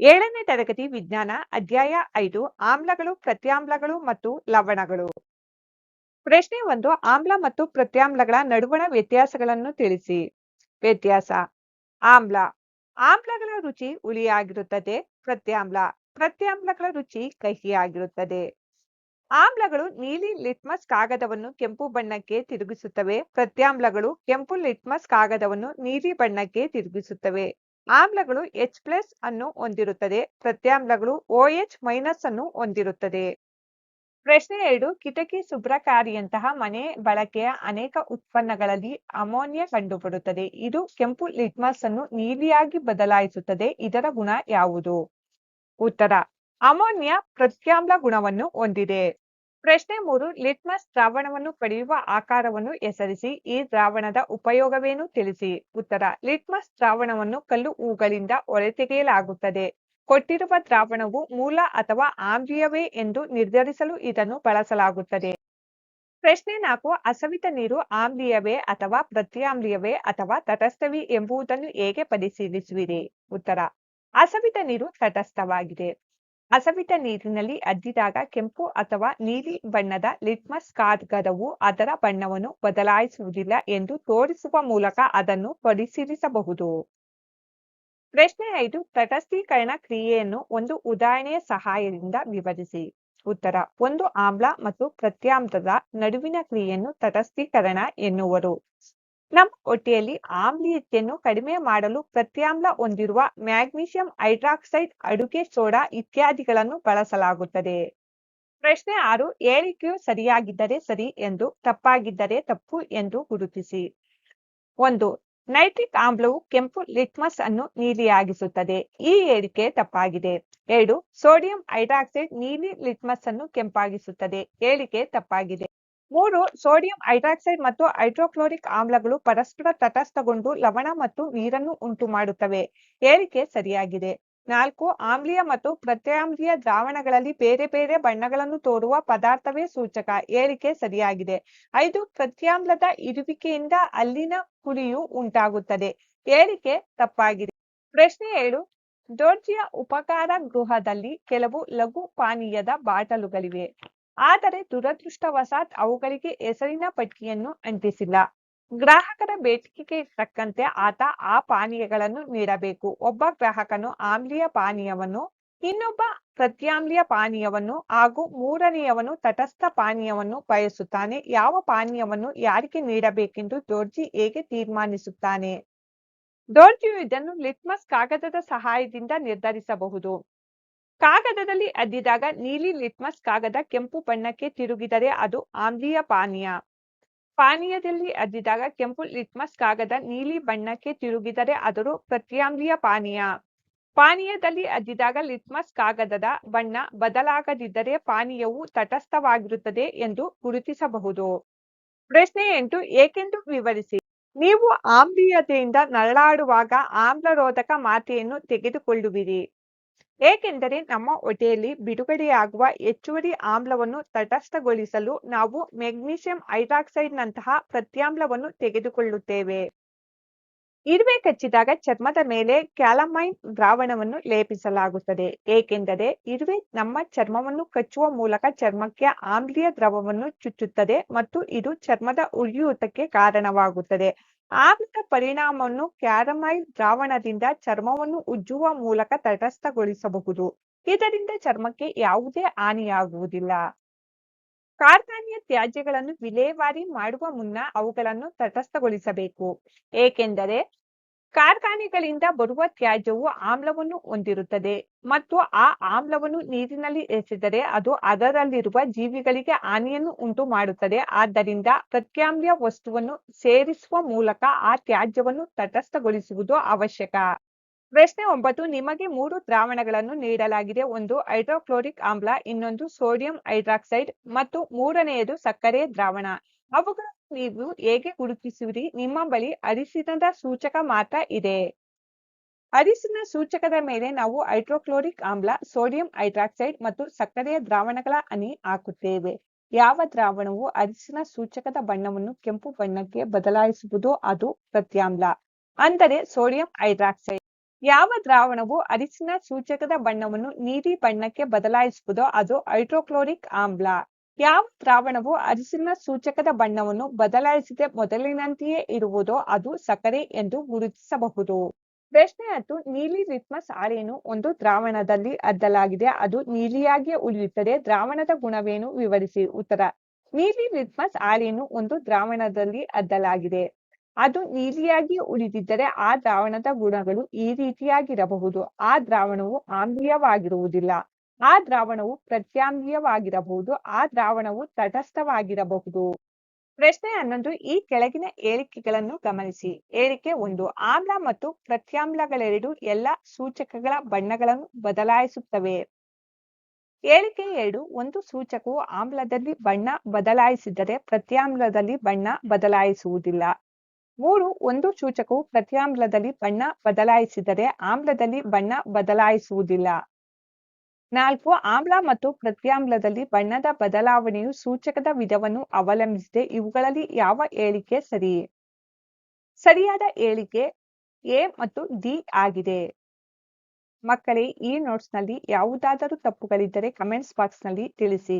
ಏಳನೇ ತರಗತಿ ವಿಜ್ಞಾನ, ಅಧ್ಯಾಯ ಐದು, ಆಮ್ಲಗಳು, ಪ್ರತ್ಯಾಮ್ಲಗಳು ಮತ್ತು ಲವಣಗಳು. ಪ್ರಶ್ನೆ ಒಂದು, ಆಮ್ಲ ಮತ್ತು ಪ್ರತ್ಯಾಮ್ಲಗಳ ನಡುವಣ ವ್ಯತ್ಯಾಸಗಳನ್ನು ತಿಳಿಸಿ. ವ್ಯತ್ಯಾಸ, ಆಮ್ಲ, ಆಮ್ಲಗಳ ರುಚಿ ಹುಳಿಯಾಗಿರುತ್ತದೆ, ಪ್ರತ್ಯಾಮ್ಲ, ಪ್ರತ್ಯಾಮ್ಲಗಳ ರುಚಿ ಕಹಿಯಾಗಿರುತ್ತದೆ. ಆಮ್ಲಗಳು ನೀಲಿ ಲಿಟ್ಮಸ್ ಕಾಗದವನ್ನು ಕೆಂಪು ಬಣ್ಣಕ್ಕೆ ತಿರುಗಿಸುತ್ತವೆ, ಪ್ರತ್ಯಾಮ್ಲಗಳು ಕೆಂಪು ಲಿಟ್ಮಸ್ ಕಾಗದವನ್ನು ನೀಲಿ ಬಣ್ಣಕ್ಕೆ ತಿರುಗಿಸುತ್ತವೆ. ಆಮ್ಲಗಳು ಎಚ್ ಪ್ಲಸ್ ಅನ್ನು ಹೊಂದಿರುತ್ತದೆ. ಪ್ರತ್ಯಾಮ್ಲಗಳು ಎಚ್ ಮೈನಸ್ ಅನ್ನು ಹೊಂದಿರುತ್ತದೆ. ಪ್ರಶ್ನೆ ಎರಡು, ಕಿಟಕಿ ಶುಭ್ರಕಾರಿಯಂತಹ ಮನೆ ಬಳಕೆಯ ಅನೇಕ ಉತ್ಪನ್ನಗಳಲ್ಲಿ ಅಮೋನಿಯಾ ಕಂಡುಬರುತ್ತದೆ. ಇದು ಕೆಂಪು ಲಿಟ್ಮಸ್ ಅನ್ನು ನೀಲಿಯಾಗಿ ಬದಲಾಯಿಸುತ್ತದೆ. ಇದರ ಗುಣ ಯಾವುದು? ಉತ್ತರ, ಅಮೋನಿಯಾ ಪ್ರತ್ಯಾಮ್ಲ ಗುಣವನ್ನು ಹೊಂದಿದೆ. ಪ್ರಶ್ನೆ ಮೂರು, ಲಿಟ್ಮಸ್ ದ್ರಾವಣವನ್ನು ಪಡೆಯುವ ಆಕಾರವನ್ನು ಹೆಸರಿಸಿ, ಈ ದ್ರಾವಣದ ಉಪಯೋಗವೇನು ತಿಳಿಸಿ? ಉತ್ತರ, ಲಿಟ್ಮಸ್ ದ್ರಾವಣವನ್ನು ಕಲ್ಲು ಹೂಗಳಿಂದ ಹೊರತೆಗೆಯಲಾಗುತ್ತದೆ. ಕೊಟ್ಟಿರುವ ದ್ರಾವಣವು ಮೂಲ ಅಥವಾ ಆಮ್ಲೀಯವೇ ಎಂದು ನಿರ್ಧರಿಸಲು ಇದನ್ನು ಬಳಸಲಾಗುತ್ತದೆ. ಪ್ರಶ್ನೆ ನಾಲ್ಕು, ಅಸವಿತ ನೀರು ಆಮ್ಲೀಯವೇ ಅಥವಾ ಪ್ರತ್ಯಾಮ್ಲೀಯವೇ ಅಥವಾ ತಟಸ್ಥವೇ ಎಂಬುದನ್ನು ಹೇಗೆ ಪರಿಶೀಲಿಸುವಿರಿ? ಉತ್ತರ, ಅಸವಿತ ನೀರು ತಟಸ್ಥವಾಗಿದೆ. ಹಸವಿತ ನೀರಿನಲ್ಲಿ ಅದ್ದಿದಾಗ ಕೆಂಪು ಅಥವಾ ನೀಲಿ ಬಣ್ಣದ ಲಿಟ್ಮಸ್ ಕಾಗದವು ಅದರ ಬಣ್ಣವನ್ನು ಬದಲಾಯಿಸುವುದಿಲ್ಲ ಎಂದು ತೋರಿಸುವ ಮೂಲಕ ಅದನ್ನು ಪರಿಶೀಲಿಸಬಹುದು. ಪ್ರಶ್ನೆ ಐದು, ತಟಸ್ಥೀಕರಣ ಕ್ರಿಯೆಯನ್ನು ಒಂದು ಉದಾಹರಣೆಯ ಸಹಾಯದಿಂದ ವಿವರಿಸಿ. ಉತ್ತರ, ಒಂದು ಆಮ್ಲ ಮತ್ತು ಪ್ರತ್ಯಾಮ್ಲದ ನಡುವಿನ ಕ್ರಿಯೆಯನ್ನು ತಟಸ್ಥೀಕರಣ ಎನ್ನುವರು. ನಮ್ಮ ಹೊಟ್ಟೆಯಲ್ಲಿ ಆಮ್ಲೀಯತೆಯನ್ನು ಕಡಿಮೆ ಮಾಡಲು ಪ್ರತ್ಯಾಮ್ಲ ಹೊಂದಿರುವ ಮ್ಯಾಗ್ನೀಷಿಯಂ ಹೈಡ್ರಾಕ್ಸೈಡ್, ಅಡುಗೆ ಸೋಡಾ ಇತ್ಯಾದಿಗಳನ್ನು ಬಳಸಲಾಗುತ್ತದೆ. ಪ್ರಶ್ನೆ ಆರು ಹೇಳಿಕೆಯು ಸರಿಯಾಗಿದ್ದರೆ ಸರಿ ಎಂದು, ತಪ್ಪಾಗಿದ್ದರೆ ತಪ್ಪು ಎಂದು ಗುರುತಿಸಿ. ಒಂದು, ನೈಟ್ರಿಕ್ ಆಮ್ಲವು ಕೆಂಪು ಲಿಟ್ಮಸ್ ಅನ್ನು ನೀಲಿಯಾಗಿಸುತ್ತದೆ, ಈ ಹೇಳಿಕೆ ತಪ್ಪಾಗಿದೆ. ಎರಡು, ಸೋಡಿಯಂ ಹೈಡ್ರಾಕ್ಸೈಡ್ ನೀಲಿ ಲಿಟ್ಮಸ್ ಅನ್ನು ಕೆಂಪಾಗಿಸುತ್ತದೆ ಹೇಳಿಕೆ ತಪ್ಪಾಗಿದೆ. ಮೂರು, ಸೋಡಿಯಂ ಹೈಡ್ರಾಕ್ಸೈಡ್ ಮತ್ತು ಹೈಡ್ರೋಕ್ಲೋರಿಕ್ ಆಮ್ಲಗಳು ಪರಸ್ಪರ ತಟಸ್ಥಗೊಂಡು ಲವಣ ಮತ್ತು ನೀರನ್ನು ಉಂಟು ಮಾಡುತ್ತವೆ ಏರಿಕೆ ಸರಿಯಾಗಿದೆ. ನಾಲ್ಕು, ಆಮ್ಲೀಯ ಮತ್ತು ಪ್ರತ್ಯಾಮ್ಲೀಯ ದ್ರಾವಣಗಳಲ್ಲಿ ಬೇರೆ ಬೇರೆ ಬಣ್ಣಗಳನ್ನು ತೋರುವ ಪದಾರ್ಥವೇ ಸೂಚಕ. ಏರಿಕೆ ಸರಿಯಾಗಿದೆ. ಐದು, ಪ್ರತ್ಯಾಮ್ಲದ ಇರುವಿಕೆಯಿಂದ ಅಲ್ಲಿನ ಹುಳಿಯು ಉಂಟಾಗುತ್ತದೆ. ಏರಿಕೆ ತಪ್ಪಾಗಿದೆ. ಪ್ರಶ್ನೆ ಏಳು, ಜೋರ್ಜಿಯ ಉಪಕಾರ ಗೃಹದಲ್ಲಿ ಕೆಲವು ಲಘು ಪಾನೀಯದ ಬಾಟಲುಗಳಿವೆ. ಆದರೆ ದುರದೃಷ್ಟವಶಾತ್ ಅವುಗಳಿಗೆ ಹೆಸರಿನ ಪಟ್ಟಿಯನ್ನು ಅಂಟಿಸಿಲ್ಲ. ಗ್ರಾಹಕರ ಬೇಡಿಕೆಗೆ ತಕ್ಕಂತೆ ಆತ ಆ ಪಾನೀಯಗಳನ್ನು ನೀಡಬೇಕು. ಒಬ್ಬ ಗ್ರಾಹಕನು ಆಮ್ಲೀಯ ಪಾನೀಯವನ್ನು, ಇನ್ನೊಬ್ಬ ಪ್ರತ್ಯಾಮ್ಲೀಯ ಪಾನೀಯವನ್ನು ಹಾಗೂ ಮೂರನೆಯವನು ತಟಸ್ಥ ಪಾನೀಯವನ್ನು ಬಯಸುತ್ತಾನೆ. ಯಾವ ಪಾನೀಯವನ್ನು ಯಾರಿಗೆ ನೀಡಬೇಕೆಂದು ದೋರ್ಜಿ ಹೇಗೆ ತೀರ್ಮಾನಿಸುತ್ತಾನೆ? ದೋರ್ಜಿಯು ಇದನ್ನು ಲಿಟ್ಮಸ್ ಕಾಗದದ ಸಹಾಯದಿಂದ ನಿರ್ಧರಿಸಬಹುದು. ಕಾಗದದಲ್ಲಿ ಅದ್ದಿದಾಗ ನೀಲಿ ಲಿಟ್ಮಸ್ ಕಾಗದ ಕೆಂಪು ಬಣ್ಣಕ್ಕೆ ತಿರುಗಿದರೆ ಅದು ಆಮ್ಲೀಯ ಪಾನೀಯ. ಪಾನೀಯದಲ್ಲಿ ಅದ್ದಿದಾಗ ಕೆಂಪು ಲಿಟ್ಮಸ್ ಕಾಗದ ನೀಲಿ ಬಣ್ಣಕ್ಕೆ ತಿರುಗಿದರೆ ಅದು ಪ್ರತ್ಯಾಮ್ಲೀಯ ಪಾನೀಯ. ಪಾನೀಯದಲ್ಲಿ ಅದ್ದಿದಾಗ ಲಿಟ್ಮಸ್ ಕಾಗದದ ಬಣ್ಣ ಬದಲಾಗದಿದ್ದರೆ ಪಾನೀಯವು ತಟಸ್ಥವಾಗಿರುತ್ತದೆ ಎಂದು ಗುರುತಿಸಬಹುದು. ಪ್ರಶ್ನೆ ಎಂಟು, ಏಕೆಂದು ವಿವರಿಸಿ? ನೀವು ಆಮ್ಲೀಯತೆಯಿಂದ ನರಳಾಡುವಾಗ ಆಮ್ಲರೋಧಕ ಮಾತೆಯನ್ನು ತೆಗೆದುಕೊಳ್ಳುವಿರಿ. ಏಕೆಂದರೆ ನಮ್ಮ ಹೊಟ್ಟೆಯಲ್ಲಿ ಬಿಡುಗಡೆಯಾಗುವ ಹೆಚ್ಚುವರಿ ಆಮ್ಲವನ್ನು ತಟಸ್ಥಗೊಳಿಸಲು ನಾವು ಮೆಗ್ನೀಷಿಯಂ ಹೈಡ್ರಾಕ್ಸೈಡ್ ನಂತಹ ಪ್ರತ್ಯಾಮ್ಲವನ್ನು ತೆಗೆದುಕೊಳ್ಳುತ್ತೇವೆ. ಇರುವೆ ಕಚ್ಚಿದಾಗ ಚರ್ಮದ ಮೇಲೆ ಕ್ಯಾಲಮೈನ್ ದ್ರಾವಣವನ್ನು ಲೇಪಿಸಲಾಗುತ್ತದೆ. ಏಕೆಂದರೆ ಇರುವೆ ನಮ್ಮ ಚರ್ಮವನ್ನು ಕಚ್ಚುವ ಮೂಲಕ ಚರ್ಮಕ್ಕೆ ಆಮ್ಲೀಯ ದ್ರವವನ್ನು ಚುಚ್ಚುತ್ತದೆ ಮತ್ತು ಇದು ಚರ್ಮದ ಉರಿಯೂತಕ್ಕೆ ಕಾರಣವಾಗುತ್ತದೆ. ಆಮ್ಲದ ಪರಿಣಾಮವನ್ನು ಕ್ಯಾರಮೈಲ್ ದ್ರಾವಣದಿಂದ ಚರ್ಮವನ್ನು ಉಜ್ಜುವ ಮೂಲಕ ತಟಸ್ಥಗೊಳಿಸಬಹುದು. ಇದರಿಂದ ಚರ್ಮಕ್ಕೆ ಯಾವುದೇ ಹಾನಿಯಾಗುವುದಿಲ್ಲ. ಕಾರ್ಖಾನೆಯ ತ್ಯಾಜ್ಯಗಳನ್ನು ವಿಲೇವಾರಿ ಮಾಡುವ ಮುನ್ನ ಅವುಗಳನ್ನು ತಟಸ್ಥಗೊಳಿಸಬೇಕು. ಏಕೆಂದರೆ ಕಾರ್ಖಾನೆಗಳಿಂದ ಬರುವ ತ್ಯಾಜ್ಯವು ಆಮ್ಲವನ್ನು ಹೊಂದಿರುತ್ತದೆ ಮತ್ತು ಆ ಆಮ್ಲವನ್ನು ನೀರಿನಲ್ಲಿ ಎಸೆದರೆ ಅದು ಅದರಲ್ಲಿರುವ ಜೀವಿಗಳಿಗೆ ಹಾನಿಯನ್ನು ಉಂಟು ಮಾಡುತ್ತದೆ ಆದ್ದರಿಂದ ಪ್ರತ್ಯಾಮ್ಲ ವಸ್ತುವನ್ನು ಸೇರಿಸುವ ಮೂಲಕ ಆ ತ್ಯಾಜ್ಯವನ್ನು ತಟಸ್ಥಗೊಳಿಸುವುದು ಅವಶ್ಯಕ. ಪ್ರಶ್ನೆ ಒಂಬತ್ತು, ನಿಮಗೆ ಮೂರು ದ್ರಾವಣಗಳನ್ನು ನೀಡಲಾಗಿದೆ. ಒಂದು, ಹೈಡ್ರೋಕ್ಲೋರಿಕ್ ಆಮ್ಲ, ಇನ್ನೊಂದು ಸೋಡಿಯಂ ಹೈಡ್ರಾಕ್ಸೈಡ್ ಮತ್ತು ಮೂರನೆಯದು ಸಕ್ಕರೆ ದ್ರಾವಣ. ಅವುಗಳನ್ನು ನೀವು ಹೇಗೆ ಗುರುತಿಸುವಿರಿ? ನಿಮ್ಮ ಬಳಿ ಅರಿಶಿನದ ಸೂಚಕ ಮಾತ್ರ ಇದೆ. ಅರಿಶಿನ ಸೂಚಕದ ಮೇಲೆ ನಾವು ಹೈಡ್ರೋಕ್ಲೋರಿಕ್ ಆಮ್ಲ, ಸೋಡಿಯಂ ಹೈಡ್ರಾಕ್ಸೈಡ್ ಮತ್ತು ಸಕ್ಕರೆಯ ದ್ರಾವಣಗಳ ಹನಿ ಹಾಕುತ್ತೇವೆ. ಯಾವ ದ್ರಾವಣವು ಅರಿಶಿನ ಸೂಚಕದ ಬಣ್ಣವನ್ನು ಕೆಂಪು ಬಣ್ಣಕ್ಕೆ ಬದಲಾಯಿಸುವುದೋ ಅದು ಪ್ರತ್ಯಾಮ್ಲ. ಅಂದರೆ ಸೋಡಿಯಂ ಹೈಡ್ರಾಕ್ಸೈಡ್. ಯಾವ ದ್ರಾವಣವು ಅರಿಶಿನ ಸೂಚಕದ ಬಣ್ಣವನ್ನು ನೀಲಿ ಬಣ್ಣಕ್ಕೆ ಬದಲಾಯಿಸುವುದೋ ಅದು ಹೈಡ್ರೋಕ್ಲೋರಿಕ್ ಆಮ್ಲ. ಯಾವ ದ್ರಾವಣವು ಅರಿಶಿನ ಸೂಚಕದ ಬಣ್ಣವನ್ನು ಬದಲಾಯಿಸದೆ ಮೊದಲಿನಂತೆಯೇ ಇರುವುದೋ ಅದು ಸಕ್ಕರೆ ಎಂದು ಗುರುತಿಸಬಹುದು. ಪ್ರಶ್ನೆ ಹತ್ತು, ನೀಲಿ ಲಿಟ್ಮಸ್ ಹಾಳೆಯನ್ನು ಒಂದು ದ್ರಾವಣದಲ್ಲಿ ಅದ್ದಲಾಗಿದೆ, ಅದು ನೀಲಿಯಾಗಿಯೇ ಉಳಿಯುತ್ತದೆ, ದ್ರಾವಣದ ಗುಣವೇನು? ವಿವರಿಸಿ, ಉತ್ತರ. ನೀಲಿ ಲಿಟ್ಮಸ್ ಹಾಳೆಯನ್ನು ಒಂದು ದ್ರಾವಣದಲ್ಲಿ ಅದ್ದಲಾಗಿದೆ, ಅದು ನೀಲಿಯಾಗಿ ಉಳಿದಿದ್ದರೆ ಆ ದ್ರಾವಣದ ಗುಣಗಳು ಈ ರೀತಿಯಾಗಿರಬಹುದು, ಆ ದ್ರಾವಣವು ಆಮ್ಲೀಯವಾಗಿರುವುದಿಲ್ಲ ಆ ದ್ರಾವಣವು ಪ್ರತ್ಯಾಮ್ಲೀಯವಾಗಿರಬಹುದು ಆ ದ್ರಾವಣವು ತಟಸ್ಥವಾಗಿರಬಹುದು. ಪ್ರಶ್ನೆ ಹನ್ನೊಂದು, ಈ ಕೆಳಗಿನ ಏರಿಕೆಗಳನ್ನು ಗಮನಿಸಿ. ಏರಿಕೆ ಒಂದು, ಆಮ್ಲ ಮತ್ತು ಪ್ರತ್ಯಾಮ್ಲಗಳೆರಡು ಎಲ್ಲ ಸೂಚಕಗಳ ಬಣ್ಣಗಳನ್ನು ಬದಲಾಯಿಸುತ್ತವೆ. ಹೇಳಿಕೆ ಎರಡು, ಒಂದು ಸೂಚಕವು ಆಮ್ಲದಲ್ಲಿ ಬಣ್ಣ ಬದಲಾಯಿಸಿದರೆ ಪ್ರತ್ಯಾಮ್ಲದಲ್ಲಿ ಬಣ್ಣ ಬದಲಾಯಿಸುವುದಿಲ್ಲ. ಮೂರು, ಒಂದು ಸೂಚಕವು ಪ್ರತ್ಯಾಮ್ಲದಲ್ಲಿ ಬಣ್ಣ ಬದಲಾಯಿಸಿದರೆ ಆಮ್ಲದಲ್ಲಿ ಬಣ್ಣ ಬದಲಾಯಿಸುವುದಿಲ್ಲ. ನಾಲ್ಕು, ಆಮ್ಲ ಮತ್ತು ಪ್ರತ್ಯಾಮ್ಲದಲ್ಲಿ ಬಣ್ಣದ ಬದಲಾವಣೆಯು ಸೂಚಕದ ವಿಧವನ್ನು ಅವಲಂಬಿಸಿದೆ. ಇವುಗಳಲ್ಲಿ ಯಾವ ಹೇಳಿಕೆ ಸರಿ? ಸರಿಯಾದ ಹೇಳಿಕೆ ಎ ಮತ್ತು ಡಿ ಆಗಿದೆ. ಮಕ್ಕಳೇ, ಈ ನೋಟ್ಸ್ನಲ್ಲಿ ಯಾವುದಾದರೂ ತಪ್ಪುಗಳಿದ್ದರೆ ಕಮೆಂಟ್ಸ್ ಬಾಕ್ಸ್ನಲ್ಲಿ ತಿಳಿಸಿ.